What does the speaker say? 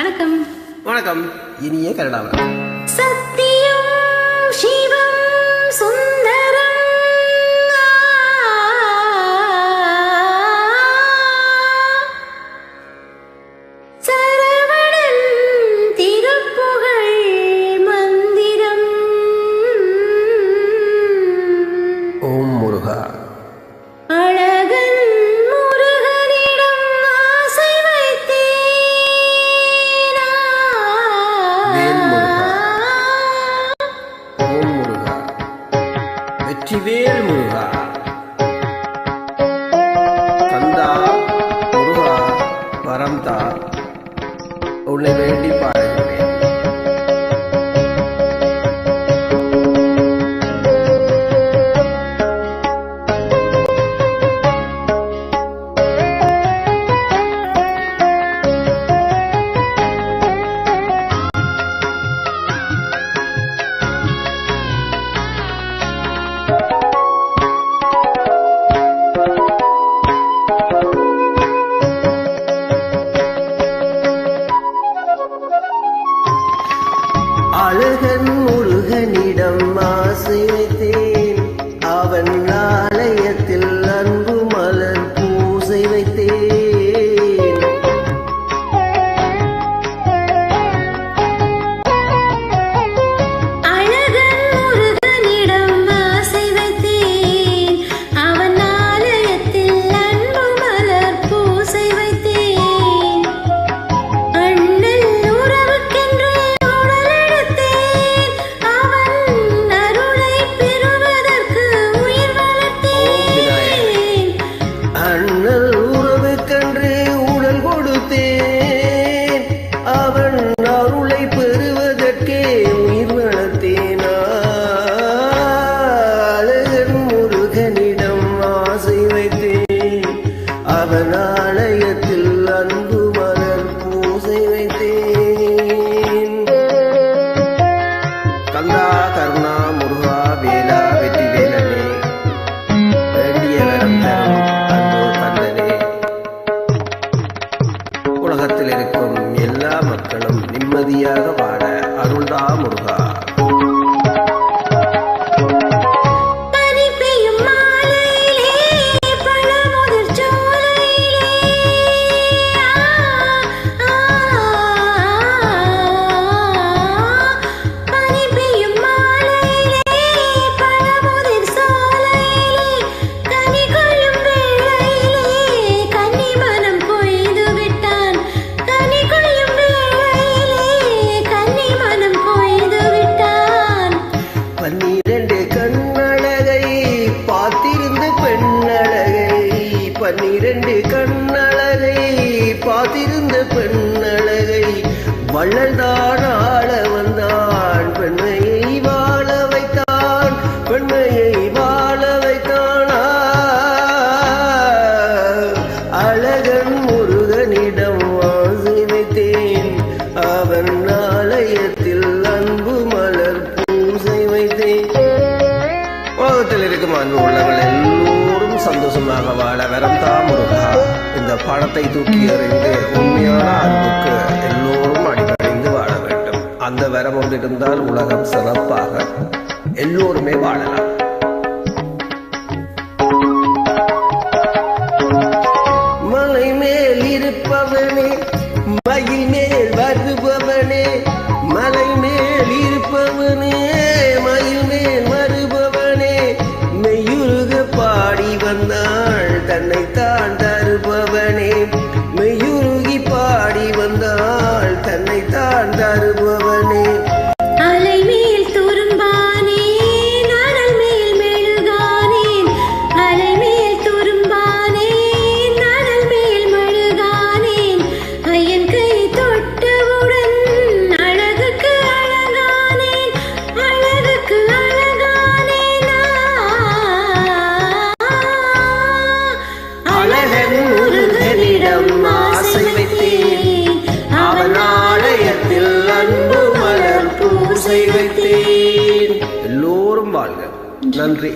வணக்கம். வணக்கம். இனிய கனடா சத்தியம் சிவம் சுந்தரம். வெற்றிவேல் முருகா. கந்தா முருகா வரம்தா உன்னை வேண்டி பாடுகிறேன். பன்னிரண்டு கண்ணழகை பார்த்திருந்த பெண்ணழகை வள்ளல்தான் ஆள வந்தான். பெண்மையை வாழ வைத்தான். பெண்மையை வாழ வைத்தான். அழகன் முருகனிடம் ஆசை வைத்தேன். அவன் ஆலயத்தில் அன்பு மலர் பூசை வைத்தேன். உலகத்தில் இருக்கும் அன்பு உள்ளவர்கள்? சந்தோஷமாக வாழ வரம் தா முருகா. இந்த பணத்தை தூக்கி எறிந்து உண்மையான அன்புக்கு எல்லோரும் அடிபணிந்து வாழ வேண்டும். அந்த வரம் ஒன்றிருந்தால் உலகம் சிறப்பாக எல்லோருமே வாழலாம். மலை மேல் இருப்பவனே மயில் மேல் தன்னை தன்னைத்தான் தருபவனே. மெய்யுருகி பாடி வந்தாள் தன்னைத்தான் தருபவனே. அன்பு